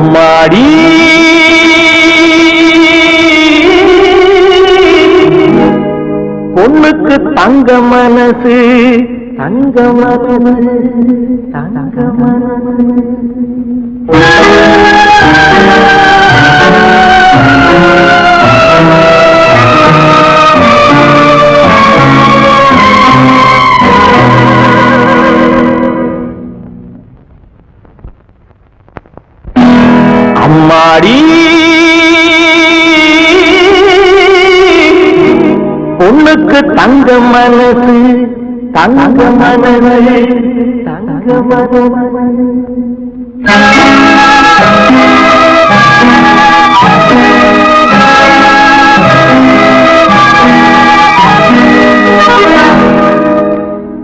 அம்மாடி பொண்ணுக்கு தங்க மனசு தங்க மனசு தங்க மனசு. அம்மாடி பொண்ணுக்கு தங்க மனசு தங்க மனசு தங்க மனசு.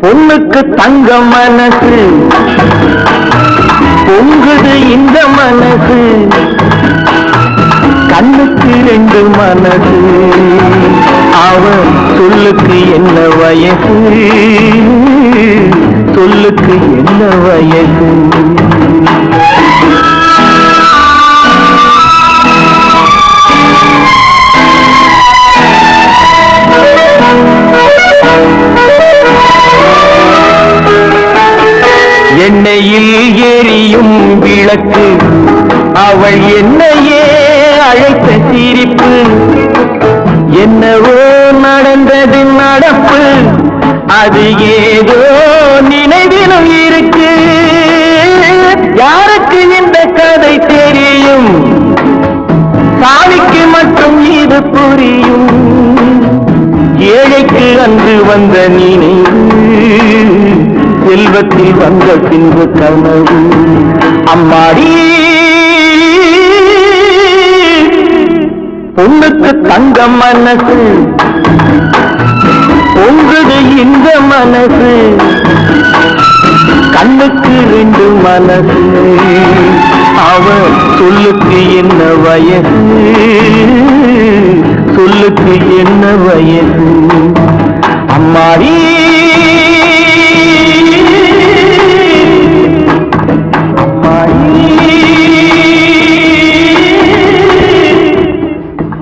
பொண்ணுக்கு தங்க மனசு பொங்குது இந்த மனசு. கண்ணுக்கு ரெண்டு மனசு. அவன் சொல்லுக்கு என்ன வயசு? சொல்லுக்கு என்ன வயசு? எண்ணெயில் எரியும் விளக்கு. அவள் என்னையே அழைத்த சிரிப்பு. என்னவோ நடந்தது நடப்பு. அது ஏதோ நினைவிலும் இருக்கு. யாருக்கு இந்த கதை தெரியும்? சாமிக்கு மட்டும் இது புரியும். ஏழைக்கு அன்று வந்த நினைவு. செல்வத்தில் வந்த பின்பு கனவு அம்மாடி பொண்ணுக்கு தங்க மனசு. பொங்குது இந்த மனசு. கண்ணுக்கு ரெண்டு மனசு. அவன் சொல்லுக்கு என்ன வயசு? சொல்லுக்கு என்ன வயசு?